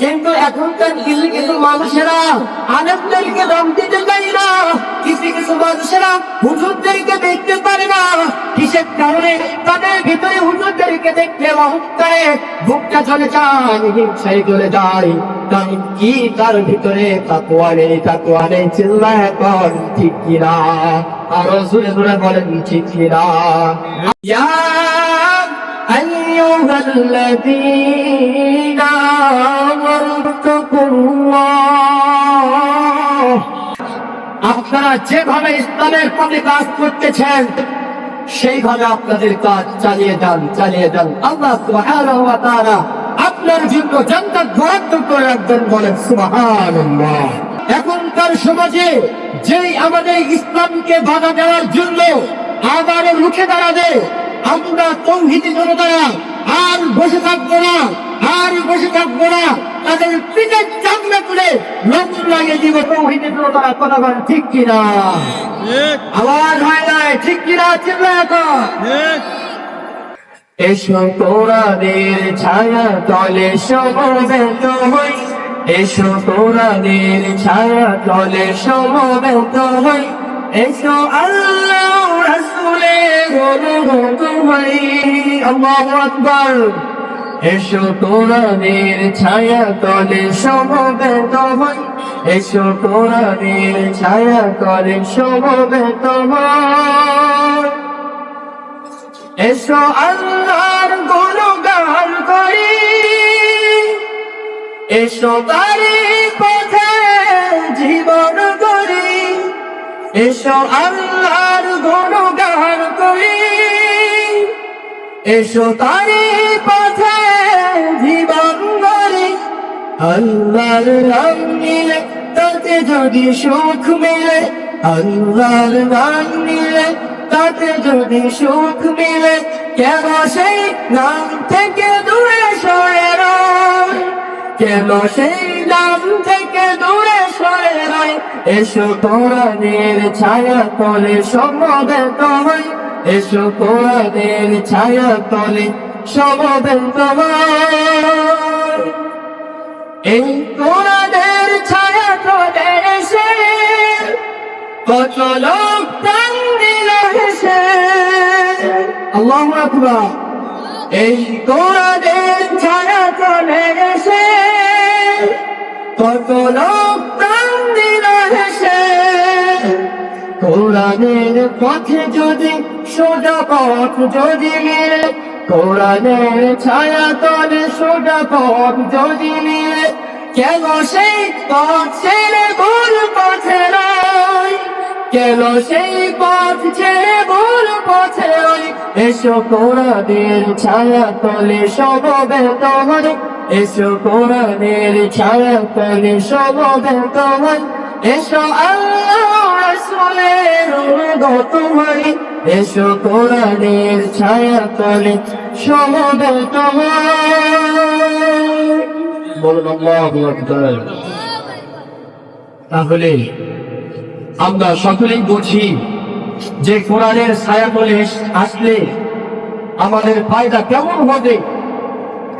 কিন্তু এখনকার কিছু কিছু মানুষেরা আলেমদেরকে দম দিতে চাই না, কিছু কিছু মানুষেরা হুজুরদেরকে দেখতে পারে না। কিসের কারণে তাদের ভিতরে হুজুরদেরকে দেখতে অহংকারে বুকটা চলে যায়, হিংসায় চলে যায়। কারণ কি তার ভিতরে তাকুয়া নেই? তাকুয়া নেই চিল্লা এখন, ঠিক কিনা? আর জুড়ে জুড়ে বলেন, ঠিক কিনা? أيها الذين آمنوا اتقوا الله আপনারা যেভাবে ইসলামের প্রতি কাজ করতেছেন সেইভাবে আপনাদের কাজ চালিয়ে যান চালিয়ে যান আল্লাহ সুবহানাহু ওয়া তাআলা আপনার জন্য জান্নাত বরাদ্দ করে রাখবেন বলেন সুবহানাল্লাহ এখনকার সমাজে যেই আমাদের ইসলামকে বাধা দেওয়ার জন্য আবারও রুখে দাঁড়াবে আমরা তৌহিদি জনতারা আর বসে থাকব না আর বসে থাকব না। তাদের পিঠের চামড়া তুলে লবণ লাগিয়ে দিব তৌহিদি জনতারা কথা বলেন ঠিক কিনা? আওয়াজ হয় নাই ঠিক কিনা চিল্লা এখন? এসো কোরআনের ছায়া তলে সমবেত হই। এসো কোরআনের ছায়া তলে সমবেত হই। এসো আল্লাহ রাসূলের অনুগত হই আল্লাহু আকবার। এসো কোরআনের ছায়া তলে সমবেত হই। এসো কোরআনের ছায়া তলে সমবেত এসো আল্লাহর গুণগান করি। এসো তারি পথে জীবন করি। এসো আল্লাহর এসো তারি পথে জীবন করি আল্লাহর নাম নিলে তাতে যদি সুখ মিলে, আল্লাহর নাম নিলে তাতে যদি সুখ মিলে, কেন সেই নাম থেকে দূরে সরে কেন সেই নাম থেকে দূরে সরে রয়? এসো কোরআনের ছায়া তলে সমবেত হই। এসো কোরআনের ছায়া তলে, সমবেত হই এই কোরআনের ছায়া তলে এসে কত লোক প্রাণ দিল হেসে। আল্লাহু আকবার। এই কোরআনের ছায়া তলে এসে কত লোক প্রাণ দিল হেসে। কোরআনের পথে যদি সোজা পথ যদি মিলে, কোরআনের ছায়া তলে সোজা পথ যদি মিলে, কেন সেই পথ ছেড়ে ভুল পথে নয়? কেন সেই পথ ছেড়ে ভুল পথে নয়? এসো কোরআনের ছায়া তলে সমবেত হয় এসো কোরআনের ছায়া তলে সমবেত হয় এসো আল্লাহ এসো কোরআনের ছায়া তলে সমবেত তাহলে আমরা সকলেই বুঝি যে কোরআনের ছায়া তলে আসলে আমাদের ফায়দা কেমন হবে?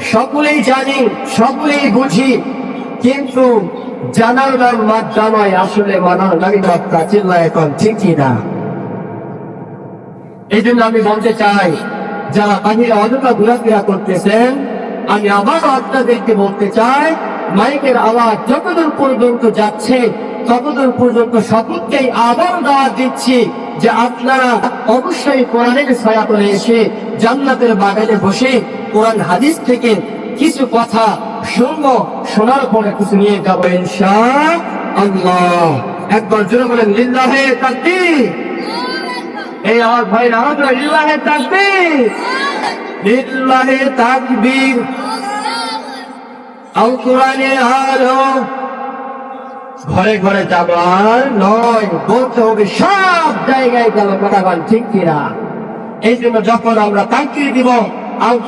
সকলেই জানি, সকলেই বুঝি কিন্তু জানার নাম মাধ্যমায় আসলে মানার নামই মাত্রা চিল্লা এখন ঠিকই না। এই জন্য আমি বলতে চাই, যারা বাহিরে অযথা ঘোরাফেরা করতেছেন, আমি আবারও আপনাদেরকে বলতে চাই, মাইকের আওয়াজ যতদূর পর্যন্ত যাচ্ছে, ততদূর পর্যন্ত সকলকেই আবার দাওয়াত দিচ্ছি যে আপনারা অবশ্যই কোরআনের ছায়া করে এসে জান্নাতের বাগানে বসে কোরআন হাদিস থেকে কিছু কথা শুনব শোনার পরে কিছু নিয়ে যাব একবার জোরে বলেন, লিল্লাহে তাকবীর। এই আমার ভাই নামাজ লিল্লাহে তাকবীর। লিল্লাহে তাকবীর। আল কোরআনের আলো ঘরে ঘরে যাবার নয়, বলতে হবে, সব জায়গায় গেল কথা বল, ঠিক কিনা? এই জন্য যখন আমরা তাকিয়ে দিব আল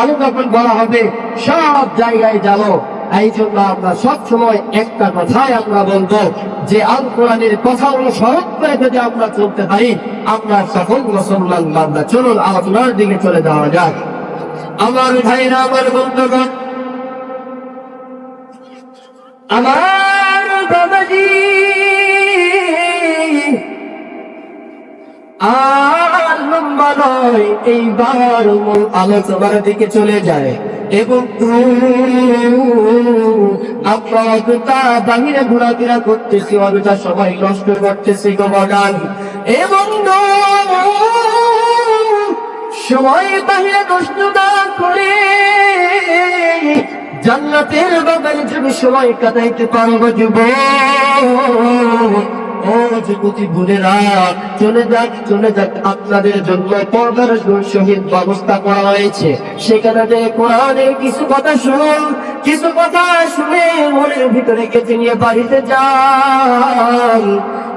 আলো যখন বলা হবে, সব জায়গায় যাব। এই জন্য আমরা সব সময় একটা কথাই আমরা বলব, যে আল কোরআনের কথা অনুসরণ করে যদি আমরা চলতে পারি, আমরা সকল মুসলমান বান্দা, চলুন আলোচনার দিকে চলে যাওয়া যাক। আমার ভাইরা, আমার বন্ধুগণ, আমার বাবাজি আর লম্বা নয়, এইবার মূল আলোচনার দিকে চলে যায়। এবং অযথা বাহিরে ঘোরাফেরা করতেছি, অযথা সময় নষ্ট করতেছি গোবাগান এবং সময় বাহিরে নষ্ট না করে জান্নাতের বাগানে যদি সময় কাটাইতে পারব যুব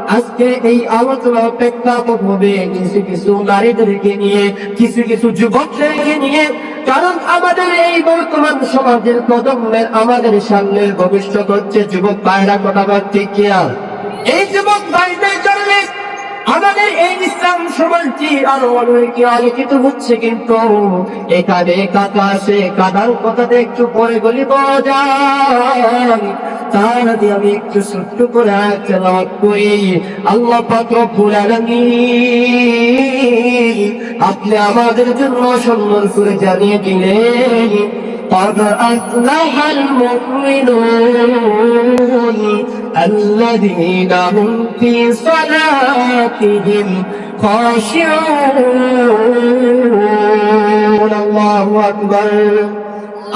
আজকে এই আলোচনা প্রেক্ষাপট হবে কিছু কিছু নারীদেরকে নিয়ে, কিছু কিছু যুবকদেরকে নিয়ে। কারণ আমাদের এই বর্তমান সমাজের কদমের আমাদের সামনের ভবিষ্যৎ হচ্ছে যুবক ভাইরা কথা ঠিক কিনা এই যুবক ভাইদের কারণে আমাদের এই ইসলাম সমাজটি আরও অনেক আলোকিত হচ্ছে কিন্তু। এখানে কাকা আছে কাদার কথাতে একটু পরে বলি পাওয়া যায়। আপনি আমাদের জন্য সম্মান করে জানিয়ে দিলেন। قد أفلح المؤمنون الذين هم في صلاتهم خاشعون. الله أكبر.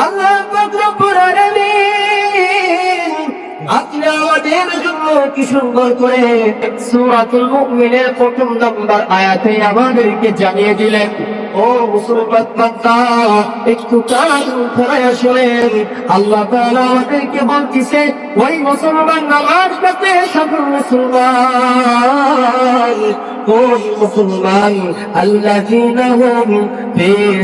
الله أكبر رب العالمين. আমাদেরকে জানিয়ে দিলেন, ও মুসলমান একটু কান আল্লাহ তাআলা আমাদেরকে বলতেছে ওই মুসলমান নামাজ পড়তে সকল মুসলমান। ওই মুসলমান আল্লাযীনা হুম ফি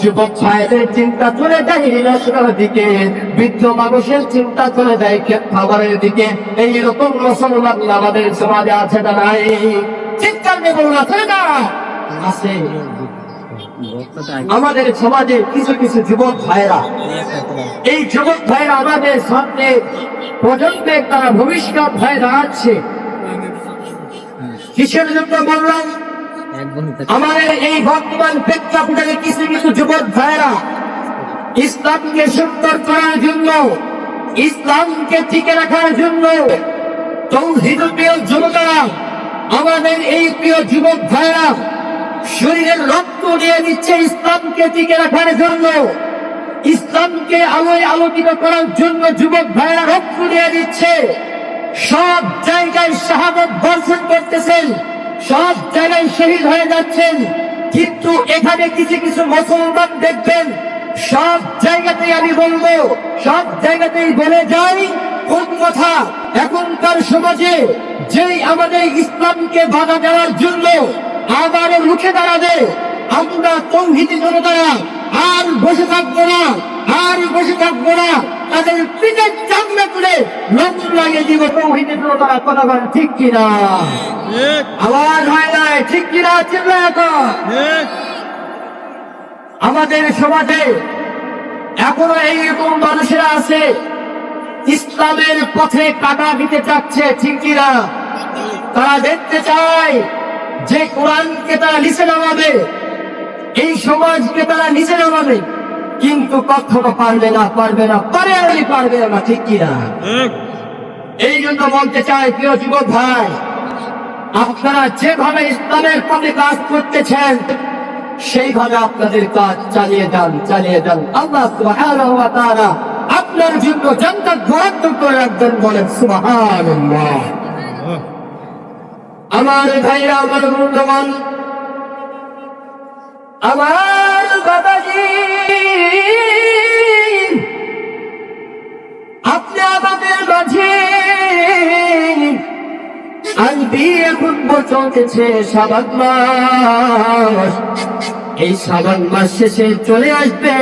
যুবক চিন্তা চলে যায় রিনাশনার দিকে, বৃদ্ধ মানুষের চিন্তা চলে যায় খাবারের দিকে। এইরকম মুসলমান আমাদের সমাজে আছে না নাই? চিন্তা নেই বলুন, আছে না? আমাদের সমাজে কিছু কিছু যুবক ভাইরা এই যুবক ভাইরা আমাদের সামনে প্রজন্মের তারা ভবিষ্যৎ হয়ে দাঁড়াচ্ছে। কিসের জন্য বললাম? আমাদের এই বর্তমান প্রেক্ষাপটে কিছু কিছু যুবক ভাইরা ইসলামকে সুন্দর করার জন্য, ইসলামকে টিকে রাখার জন্য আমাদের এই প্রিয় যুবক ভাইরা শরীরের রক্ত দিয়ে দিচ্ছে ইসলামকে টিকে রাখার জন্য। ইসলামকে আলোয় আলোকিত করার জন্য যুবক ভাইরা রক্ত দিয়ে দিচ্ছে। সব জায়গায় শাহাদত বর্ষণ করতেছেন। সব জায়গায় শহীদ হয়ে যাচ্ছেন। কিন্তু এখানে কিছু কিছু মুসলমান দেখবেন, সব জায়গাতেই আমি বলব, সব জায়গাতেই বলে যাই, কোন কথা? এখনকার সমাজে যেই আমাদের ইসলামকে বাধা দেওয়ার জন্য আবারও রুখে দাঁড়াবে আমরা তৌহিদি জনতারা আর বসে থাকব না আর বসে থাকব না তাদের পিঠের চামড়া তুলে লক্ষ্য লাগিয়ে দিব তৌহিদি জনতারা কথা বলেন ঠিক কিনা? আওয়াজ হয় নাই ঠিক কিনা চিল্লায় তো আমাদের সমাজে এখনও এইরকম মানুষেরা আছে ইসলামের পথে কাটা দিতে চাচ্ছে ঠিক কিনা? তারা দেখতে চায় যে কোরআনকে তারা নিচে নামাবে এই সমাজকে তারা নিচে নামাবে কিন্তু কখনো পারবে না পারবে না পারে আমি পারবে না ঠিক কিনা? এই জন্য বলতে চাই প্রিয় যুবক ভাই আপনারা যেভাবে ইসলামের পথে কাজ করতেছেন সেইভাবে আপনাদের কাজ চালিয়ে যান চালিয়ে যান। আল্লাহ তারা আপনার জন্য জান্নাত বরাদ্দ করে রাখবেন বলেন সুবহানাল্লাহ। আমার ভাইরা, আমার বন্ধুগণ, আমার বাবাজি আপনি আমাদের মাঝে আজ বিয়ে খুব চলতেছে সাবান মাস। এই সাবান মাস শেষে চলে আসবে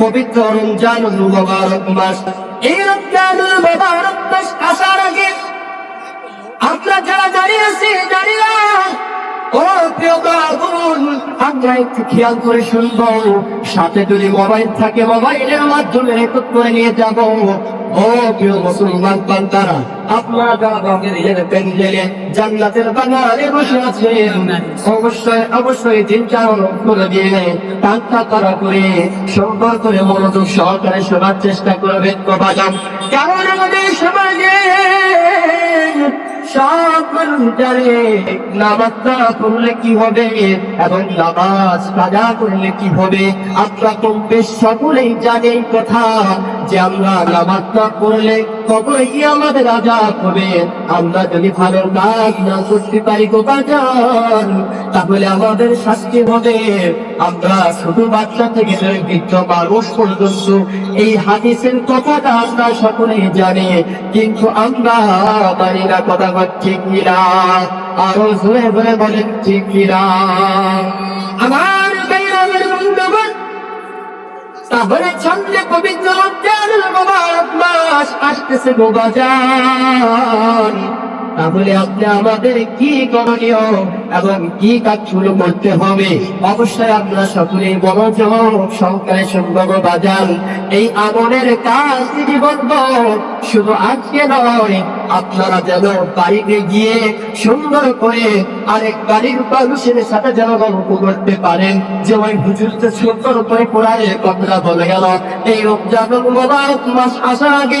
পবিত্র রমজান মুবারক মাস। এই রমজান মুবারক মাস আসার আগে আমরা যারা দাঁড়িয়ে আছি দাঁড়িয়ে ও প্রিয় বাবুল, আমরা একটু খেয়াল করে শুনব। সাথে যদি মোবাইল থাকে, মোবাইলের মাধ্যমে রেকর্ড করে নিয়ে যাব। ও প্রিয় মুসলমান পান্তারা আপনারা যারা অবশ্যই অবশ্যই মনোযোগ সহকারে শোনার চেষ্টা করবেন কারণ আমাদের সমাজে পড়লে কি হবে এবং নামাজ করলে কি হবে? আপনারা সকলেই জানে কথা যে আমরা নামাজটা পড়লে কবরে গিয়ে আমাদের আজাদ হবে। আমরা যদি ভালো কাজ না করতে পারি গো বাজান তাহলে আমাদের শাস্তি হবে। আমরা শুধু বাচ্চা থেকে বৃদ্ধ মানুষ পর্যন্ত এই হাদিসের কথাটা আমরা সকলেই জানি, কিন্তু আমরা জানি না কথা ঠিক কিনা। আরও জোরে জোরে বলেন, ঠিক কিনা। আমার তাহলে ছন্দে পবিত্র রমজানুল মুবারক মাস আসতেছে গো বাজান। তাহলে আপনি আমাদের কি করণীয় এবং কি কাজ শুরু করতে হবে? অবশ্যই আমরা সকলেই মনোযোগ সহকারে সম্ভব বাজান, এই আমলের কাজ বলব শুধু আজকে নয়, আপনারা যেন বাড়িতে গিয়ে সুন্দর করে আরেক বাড়ির মানুষের সাথে যেন গল্প করতে পারেন। যে ওই হুজুরতে সুন্দর করে কোরআনে কথা বলে গেল। এই রমজান মোবারক মাস আসার আগে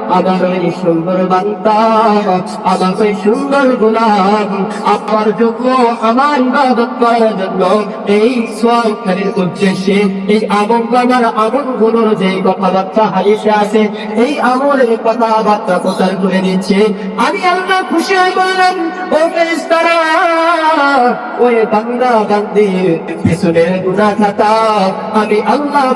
আমার ওই সুন্দর বান্দা আমার ওই সুন্দর গোলাম, আপনার জন্য আমার ইবাদত করার জন্য এই সোয়ালখানির উদ্দেশ্যে, এই আমল আমলগুলোর যে কথাবার্তা হারিয়ে আছে, এই আমলের কথাবার্তা প্রচার করে দিচ্ছে। আমি আল্লাহ খুশি হয়ে বললাম, ও ফেরেশতারা, ওই বান্দা বান্দি পিছনের গুনাহ খাতা আমি আল্লাহ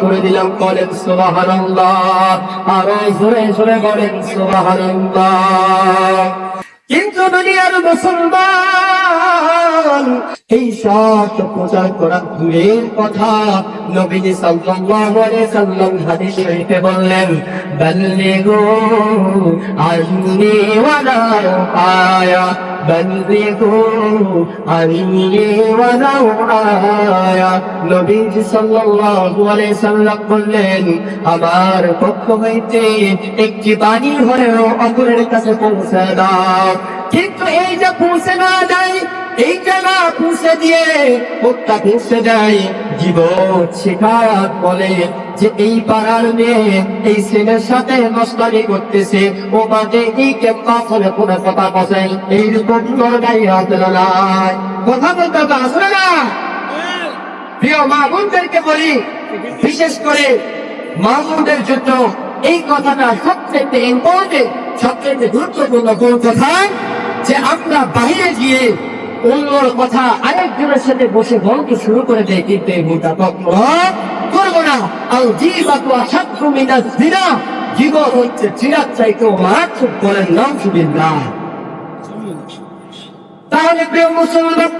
করে দিলাম। বলেন, সুবহানাল্লাহ। আর জোরে জোরে বলেন সুবহানাল্লাহ। কিন্তু দুনিয়ার মুসলমান, এই সব প্রচার করা দূরের কথা নবীজি সাল্লাল্লাহু আলাইহি সাল্লাম হাদিস শরীফে বললেন, বাল্লিগু আন্নি ওয়ালাউ আয়া বললেন, আমার পক্ষ হইতে একটি বাণী হলেও অপরের কাছে পৌঁছে দাও। কিন্তু এই যে পৌঁছে না যায় এইটা না পৌঁছে দিয়ে ওটা পৌঁছে দেয়। জীবন শেখার বলে যে এই পাড়ার মেয়ে এই ছেলের সাথে নষ্টারি করতেছে। ও বাদে এই কেমন ফলে কোনো কথা বসে এইরকম তোর হাত নাই কথা বলতে আসলে না। প্রিয় মা বোনদেরকে বলি, বিশেষ করে মা বোনদের জন্য এই কথাটা সবচেয়ে ইম্পর্টেন্ট সবচেয়ে গুরুত্বপূর্ণ কোন কথা? যে আমরা বাইরে গিয়ে অন্যর কথা আরেকজনের সাথে বসে গল্প শুরু করে দেয়, কিন্তু এই মোটা কখনো করব না। আর মিনা জিনা। জীবন হচ্ছে চাইতেও নাম সুবিধা তাহলে প্রিয় মুসলমান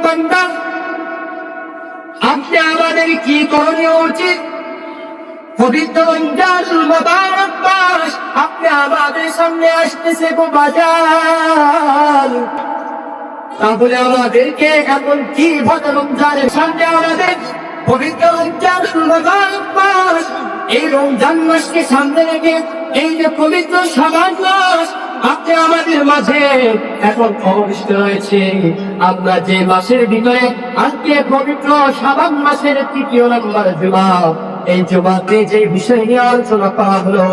আপনি আমাদের কি করণীয় উচিত? আপনি আমাদের সামনে আসতেছে গো বাজার। তাহলে আমাদেরকে এখন কি সামনে আমাদের? এই রমজান মাসকে রেখে এই যে পবিত্র সমাজ মাস আমাদের মাঝে এখন আমরা যে মাসের ভিতরে আজকে পবিত্র সাবান মাসের তৃতীয় নম্বর জুমা এই জুমাতে যে বিষয় নিয়ে আলোচনা করা হলো,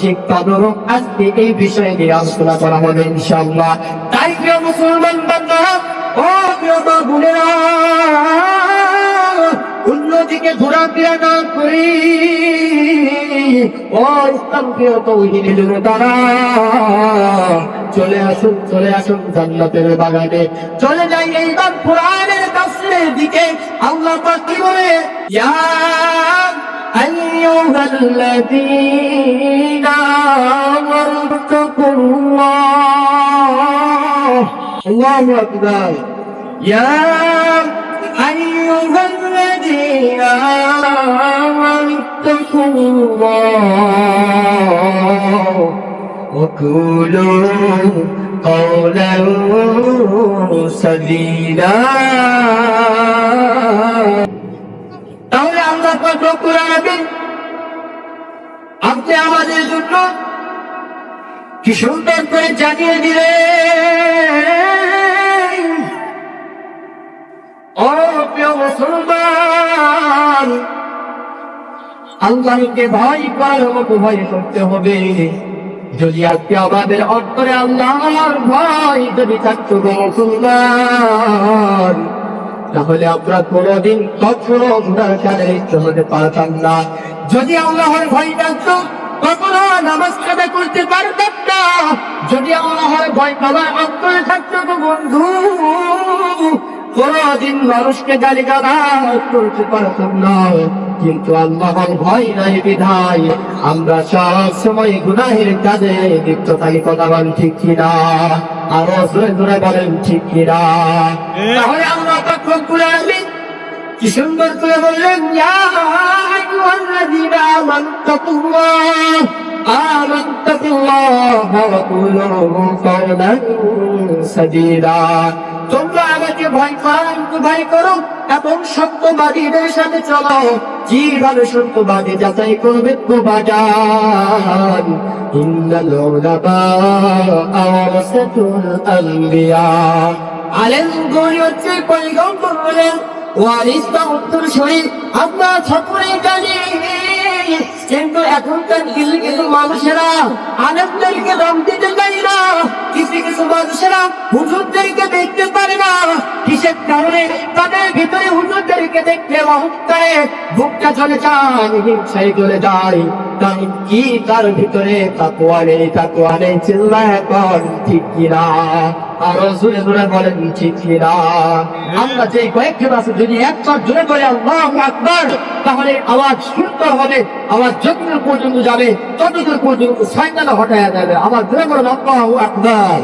ঠিক তদরূপ আজকে এই বিষয় নিয়ে আলোচনা করা হবে ইনশাআল্লাহ। তাই প্রিয় মুসলমান বান্ধব ও প্রিয় মা অন্যদিকে ঘোরাফেরা না করি, ও ইসলাম প্রিয় তৌহিদি তারা চলে আসুন চলে আসুন জান্নাতের বাগানে। চলে যাই এইবার কোরআনের কাছের দিকে। আল্লাহ পাক কি বলে? ইয়া أيها الذين آمنوا اتقوا الله الله أكبر يا أيها الذين آمنوا اتقوا الله وقولوا قولا سديدا আপনি আমাদের জন্য কি সুন্দর করে জানিয়ে দিলেন। ও মুসলমান, আল্লাহকে ভয় করার ভয় করতে হবে। যদি আজকে আমাদের অন্তরে আল্লাহর ভয় যদি থাকতো মুসলমান তাহলে আমরা কোনোদিন কখনো গুণার কাজে হতে পারতাম না। যদি আল্লাহর ভয় থাকতো, কখনো নামাজ কাদা করতে পারতাম না। যদি আল্লাহর ভয় পাওয়ার অন্তরে থাকতো বন্ধু কোনদিন মানুষকে গালি গালাজ করতে পারতাম না। কিন্তু আল্লাহর ভয় নাই বিধায় আমরা সব সময় গুনাহের কাজে লিপ্ত থাকি কথা বলেন ঠিক কিনা? আরও জোরে জোরে বলেন ঠিক কিনা? তাহলে আমরা তখন করে আসি কি সুন্দর করে বললেন কুলু কওলান সাদীদা। তোমরা আমাকে ভয় আমাকে ভয় করো, এবং সত্যবাদীদের সাথে চলো। কীভাবে সত্যবাদী যাচাই করবে বাজার ইন্নাল উলামা আওরাসাতুল আম্বিয়া উত্তর আমরা সকলে জানি। কিন্তু এখনকার কিছু কিছু মানুষেরা আনন্দকে রং দিতে পারি না, কিছু কিছু মানুষেরা হুজুরদেরকে দেখতে পারে না। কিসের কারণে তাদের ভিতরে হুজুরদেরকে দেখতে মহত্তায় বুকটা চলে যায়, হিংসায় চলে যায়। তাই কি তার ভিতরে তাকুয়া নেই তাকুয়া নেই চিল্লা এখন ঠিক কিনা? আরও জোরে জোরে বলেন ঠিক কিনা আমরা যে কয়েকজন আছে, যদি একবার জোরে করে আল্লাহ আকবার, তাহলে আওয়াজ সুন্দর হবে, আওয়াজ যতদূর পর্যন্ত যাবে, ততদূর পর্যন্ত সাইকেল হটায়া যাবে। আবার জোরে বলেন, আল্লাহ আকবার।